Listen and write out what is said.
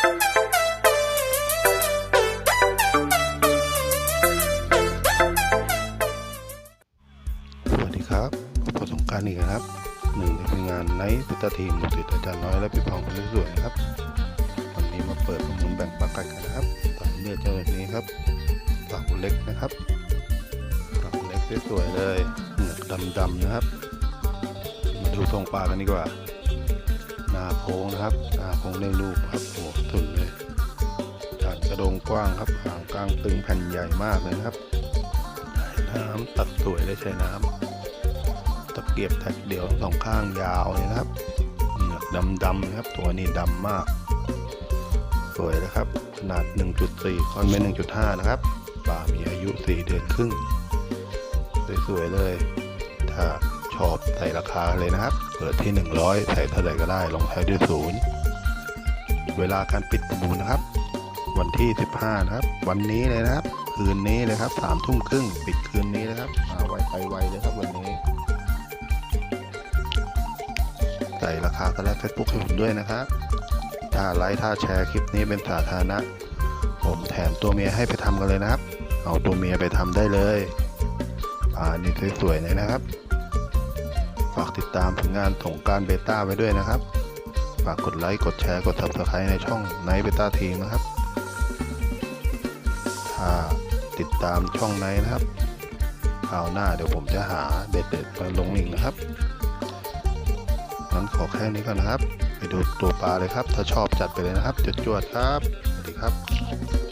สวัสดีครับพบกับสงการอีกครับหนึ่งในผลงานไนท์พุทธทีมลูกศิษย์อาจารย์น้อยและพี่พองคนสวยๆนะครับวันนี้มาเปิดประมูลแบ่งปักกันนะครับตามเลือกเจ้าแบบนี้ครับปากเล็กนะครับปากเล็กสวยๆเลยเหงือกดำๆนะครับ มาดูทรงปลากันดีกว่า หน้าโค้งนะครับหน้าโค้งในรูปครับโอ้สุดเลยฐานกระโดงกว้างครับหางกลางตึงแผ่นใหญ่มากเลยนะครับน้ำตัดสวยเลยใช้น้ำตะเกียบแท็กเดียวสองข้างยาวเลยนะครับเหงือกดำๆนะครับ ตัวนี้ดำมาก สวยนะครับ ขนาด 1.4คอนเมน1.5 นะครับปลามีอายุ 4 เดือนครึ่งสวยๆเลยถ้า อบใส่ราคาเลยนะครับ เปิดที่ 100 ใส่เท่าไหร่ก็ได้ลงท้ายด้วยศูนย์เวลาการปิดประมูลนะครับ วันที่ 15 นะครับ วันนี้เลยนะครับ คืนนี้เลยครับสามทุ่มครึ่งปิดคืนนี้นะครับมาไวไปไวเลยครับวันนี้ ใส่ราคาก็แล้วเฟซบุ๊กให้ผมด้วยนะครับ ถ้าไลค์ถ้าแชร์คลิปนี้เป็นสาธารณะ ผมแถมตัวเมียให้ไปทำกันเลยนะครับ เอาตัวเมียไปทำได้เลยอ่านี่สวยๆเลยนะครับ ฝากติดตามผลงานสงการเบต้าไว้ด้วยนะครับ ฝากกดไลค์ กดแชร์ กด subscribe ในช่องไนเบต้าทีมนะครับ ถ้าติดตามช่องไนนะครับคราวหน้าเดี๋ยวผมจะหาเด็ดๆมาลงอีกนะครับงั้นขอแค่นี้ก่อนนะครับ ไปดูตัวปลาเลยครับ ถ้าชอบจัดไปเลยนะครับจวดๆครับ สวัสดีครับ